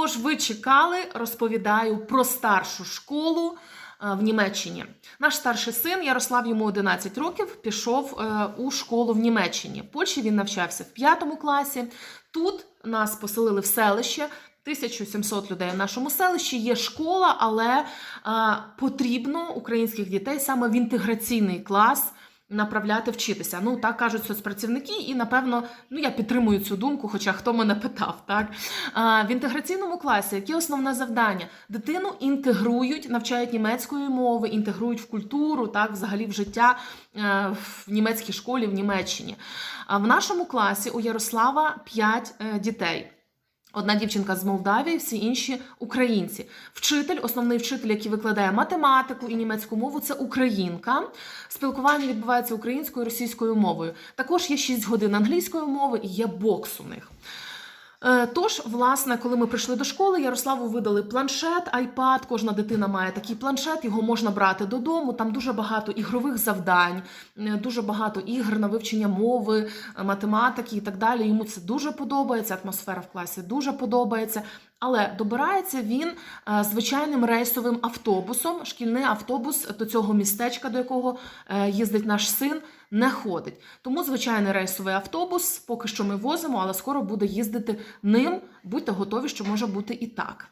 Тож ви чекали, розповідаю про старшу школу е, в Німеччині. Наш старший син Ярослав йому 11 років пішов е, у школу в Німеччині. В Польщі він навчався в п'ятому класі. Тут нас поселили в селище. 1700 людей в нашому селищі є школа, але е, потрібно українських дітей саме в інтеграційний клас направляти вчитися. Ну так кажуть соцпрацівники, і напевно, ну я підтримую цю думку, хоча хто мене питав, так а, в інтеграційному класі яке основне завдання? Дитину інтегрують, навчають німецької мови, інтегрують в культуру, так, взагалі в життя е, в німецькій школі в Німеччині. А в нашому класі у Ярослава 5 дітей. Одна дівчинка з Молдавії, всі інші українці. Вчитель, основний вчитель, який викладає математику і німецьку мову, це українка. Спілкування відбувається українською і російською мовою. Також є 6 годин англійської мови і є бокс у них. Е, Тож, власне, коли ми прийшли до школи, Ярославу видали планшет, айпад. Кожна дитина має такий планшет, його можна брати додому. Там дуже багато ігрових завдань, е, дуже багато ігр на вивчення мови, е, математики і так далі. Йому це дуже подобається. Атмосфера в класі дуже подобається. Але добирається він е, звичайним рейсовим автобусом. Шкільний автобус до цього містечка, до якого е, їздить наш син, не ходить. Тому звичайний рейсовий автобус поки що ми возимо, але скоро буде їздити ним. Будьте готові, що може бути і так.